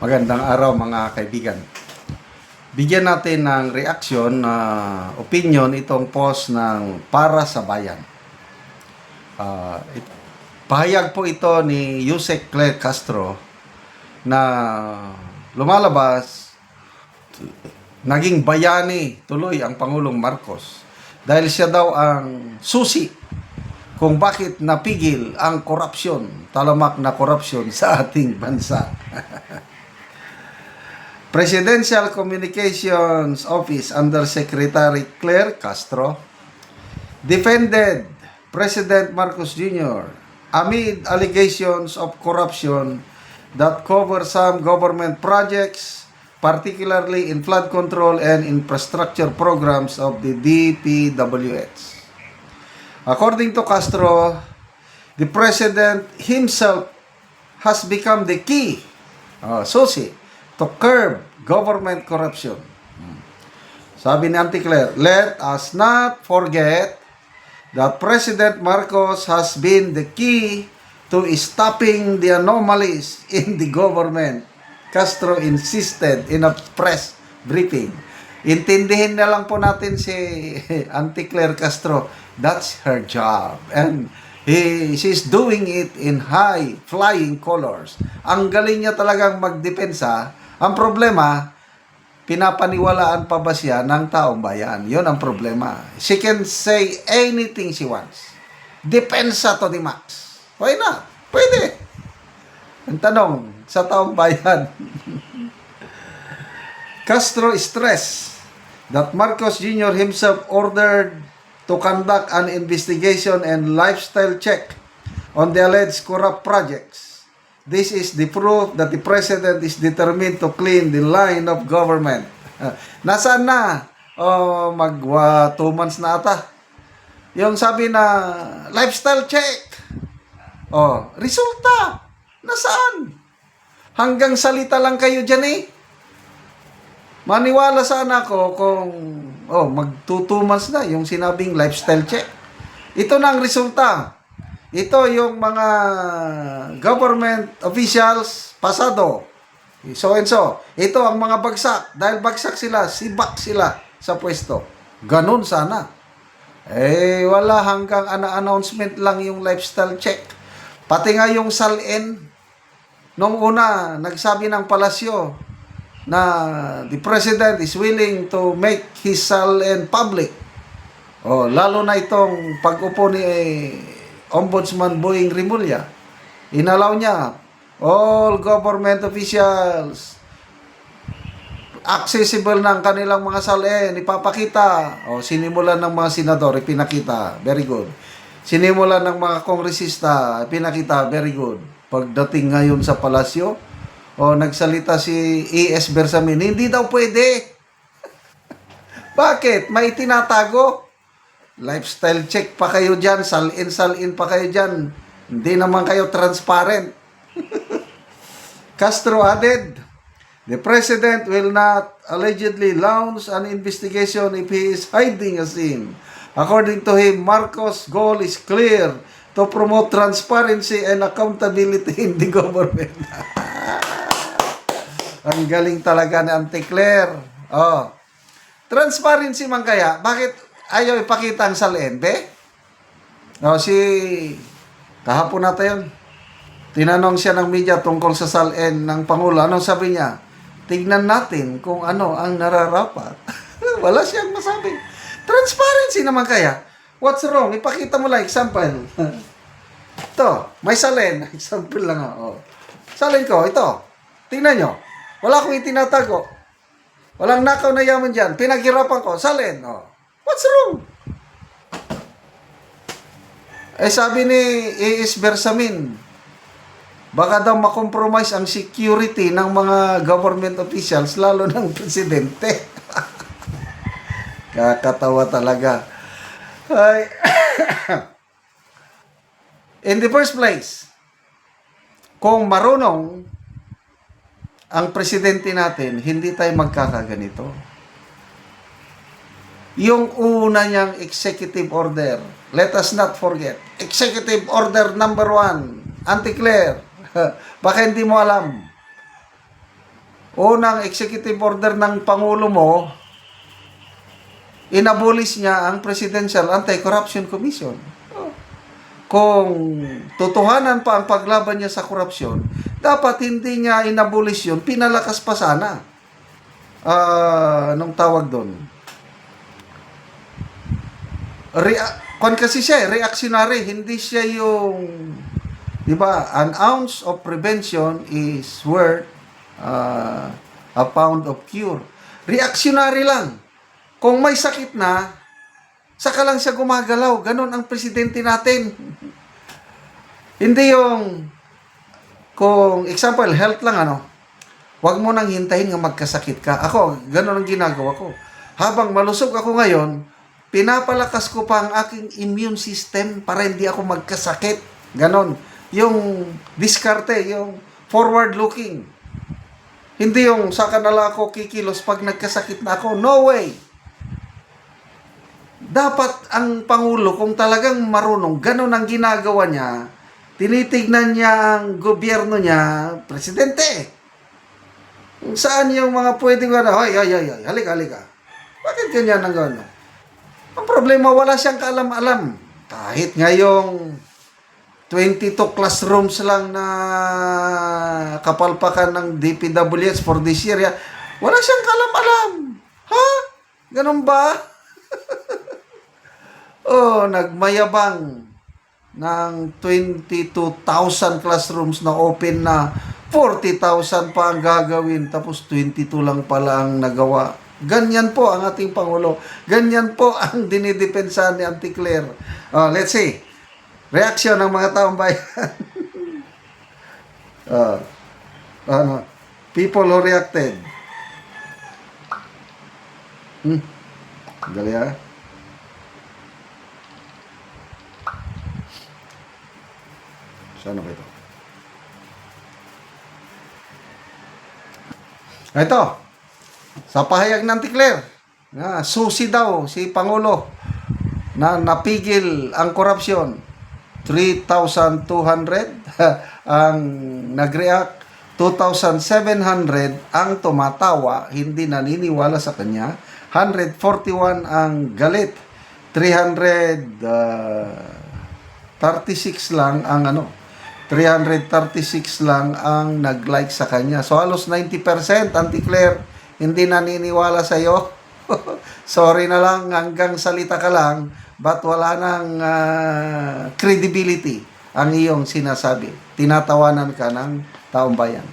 Magandang araw mga kaibigan. Bigyan natin ng reaksyon na opinion itong post ng Para sa Bayan. Ah, it- pahayag po ito ni Yusek Claire Castro na lumalabas naging bayani tuloy ang Pangulong Marcos dahil siya daw ang susi kung bakit napigil ang korupsyon, talamak na korupsyon sa ating bansa. Presidential Communications Office Undersecretary Claire Castro defended President Marcos Jr. amid allegations of corruption that cover some government projects, particularly in flood control and infrastructure programs of the DPWH. According to Castro, the president himself has become the key, uh, susi, to curb government corruption. Hmm. Sabi ni Auntie Claire, let us not forget that President Marcos has been the key to stopping the anomalies in the government. Castro insisted in a press briefing. Intindihin na lang po natin si Auntie Claire Castro. That's her job. And he, she's doing it in high flying colors. Ang galing niya talagang magdepensa. Ang problema, pinapaniwalaan pa ba siya ng taong bayan? Yun ang problema. She can say anything she wants. Depensa to the max. Why not? Pwede. Ang tanong, sa taong bayan, Castro stressed that Marcos Jr. himself ordered to conduct an investigation and lifestyle check on the alleged corrupt projects. This is the proof that the president is determined to clean the line of government. Nasaan na? Oh, mag uh, two months na ata. Yung sabi na lifestyle check. Oh, resulta. Nasaan? Hanggang salita lang kayo dyan eh. Maniwala sana ako kung oh, mag two months na yung sinabing lifestyle check. Ito na ang resulta. Ito yung mga government officials pasado. So and so. Ito ang mga bagsak. Dahil bagsak sila, sibak sila sa pwesto. Ganun sana. Eh, wala hanggang ana-announcement lang yung lifestyle check. Pati nga yung salin, nung una, nagsabi ng palasyo na the president is willing to make his salin public. Oh, lalo na itong pag-upo ni eh, Ombudsman Boying Rimulya. Inalaw niya all government officials accessible ng kanilang mga salin, ipapakita. O, sinimulan ng mga senador, ipinakita. Very good. Sinimulan ng mga kongresista, ipinakita. Very good. Pagdating ngayon sa palasyo, o nagsalita si E.S. Bersamin, hindi daw pwede. Bakit? May tinatago. Lifestyle check pa kayo dyan, salin, salin pa kayo dyan. Hindi naman kayo transparent. Castro added, the president will not allegedly launch an investigation if he is hiding a scene. According to him, Marcos' goal is clear to promote transparency and accountability in the government. Ang galing talaga ni Auntie Claire. Oh. Transparency man kaya, bakit ayaw ipakita ang salin, be? No, si kahapon natin yun. Tinanong siya ng media tungkol sa salin ng Pangulo. Anong sabi niya? Tignan natin kung ano ang nararapat. Wala siyang masabi. Transparency naman kaya. What's wrong? Ipakita mo lang example. ito, may salin. Example lang ako. Salin ko, ito. Tingnan nyo. Wala akong itinatago. Walang nakaw na yaman dyan. Pinaghirapan ko. Salin. Oh. What's wrong? Eh sabi ni A.S. Bersamin, baka daw makompromise ang security ng mga government officials, lalo ng presidente. Kakatawa talaga. Ay. In the first place, kung marunong ang presidente natin, hindi tayo magkakaganito. Yung una niyang executive order, let us not forget, executive order number one, Auntie Claire, baka hindi mo alam. unang executive order ng Pangulo mo, inabolish niya ang Presidential Anti-Corruption Commission. Kung totohanan pa ang paglaban niya sa korupsyon, dapat hindi niya inabolish yun, pinalakas pa sana. Ah, anong tawag doon? Rea- kwan kasi siya, eh, reactionary, hindi siya yung, di ba, an ounce of prevention is worth uh, a pound of cure. Reactionary lang. Kung may sakit na, saka lang siya gumagalaw. Ganon ang presidente natin. Hindi yung, kung example, health lang ano, Huwag mo nang hintayin nga magkasakit ka. Ako, ganun ang ginagawa ko. Habang malusog ako ngayon, pinapalakas ko pa ang aking immune system para hindi ako magkasakit. Ganon. Yung diskarte, yung forward looking. Hindi yung saka na lang ako kikilos pag nagkasakit na ako. No way! Dapat ang Pangulo, kung talagang marunong, ganon ang ginagawa niya, tinitignan niya ang gobyerno niya, presidente. Saan yung mga pwedeng ano, hoy, hoy, hoy, hoy, halika, halika. Bakit ganyan ang gano'n? Ang problema, wala siyang kaalam-alam. Kahit ngayong 22 classrooms lang na kapalpakan ng DPWH for this year, ya, wala siyang kaalam-alam. Ha? Ganun ba? oh, nagmayabang ng 22,000 classrooms na open na 40,000 pa ang gagawin tapos 22 lang pala ang nagawa. Ganyan po ang ating Pangulo. Ganyan po ang dinidepensa ni Auntie Claire. Oh, let's see. Reaction ng mga taong bayan. oh, ano, people who reacted. Hmm. Dali ah. Saan ba ito? Ito. Sa pahayag ng Tikler. Na, susi daw si Pangulo na napigil ang korupsyon. 3,200 ang nag-react. 2,700 ang tumatawa, hindi naniniwala sa kanya. 141 ang galit. 300 36 lang ang ano 336 lang ang nag-like sa kanya. So halos 90% Auntie Claire hindi naniniwala sa iyo. Sorry na lang hanggang salita ka lang but wala nang ah, credibility ang iyong sinasabi. Tinatawanan ka ng taong bayan.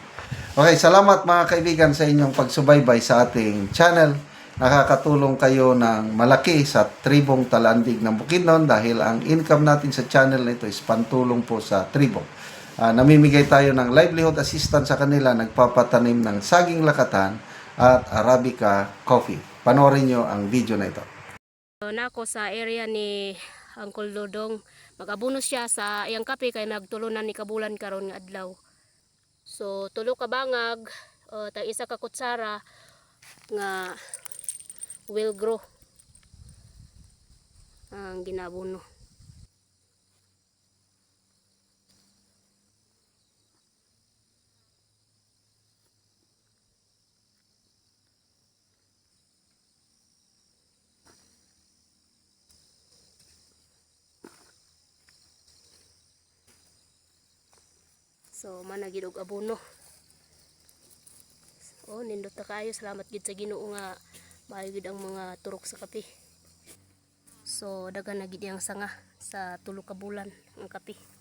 Okay, salamat mga kaibigan sa inyong pagsubaybay sa ating channel. Nakakatulong kayo ng malaki sa tribong talandig ng Bukidnon dahil ang income natin sa channel na ito is pantulong po sa tribo. Ah, namimigay tayo ng livelihood assistance sa kanila, nagpapatanim ng saging lakatan at Arabica coffee. Panoorin nyo ang video na ito. Nako sa area ni Uncle Dodong magabunos siya sa iyang kape kay nagtulunan ni kabulan karon nga adlaw. So tulo ka bangag uh, tag isa ka kutsara nga will grow ang ginabuno. So managid og abono. Oh, nindot ta kayo. Salamat gid sa Ginoo nga maayo gid ang mga turok sa kape. So daghan na gid yang sanga sa tulo ka bulan ang kape.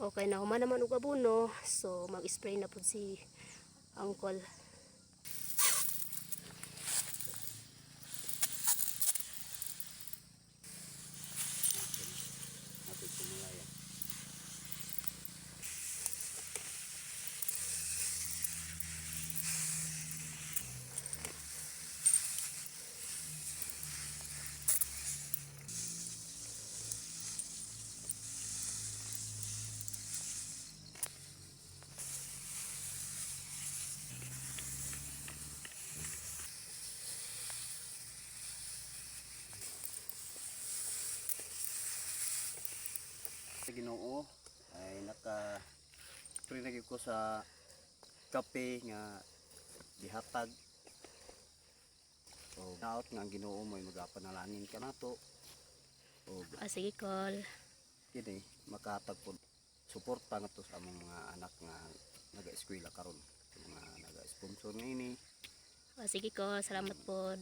Okay na human naman og abono. So mag-spray na pud si Uncle. Ginoo. Ay naka prinagib ko sa kape nga gihatag. O naot nga Ginoo mo magapanalangin ka nato. O Ah, sige, Col. kini makatag po. Suporta nga to sa among mga anak nga naga-eskwela karon. Mga naga-sponsor nga ini. Ah, sige, Col. Salamat po.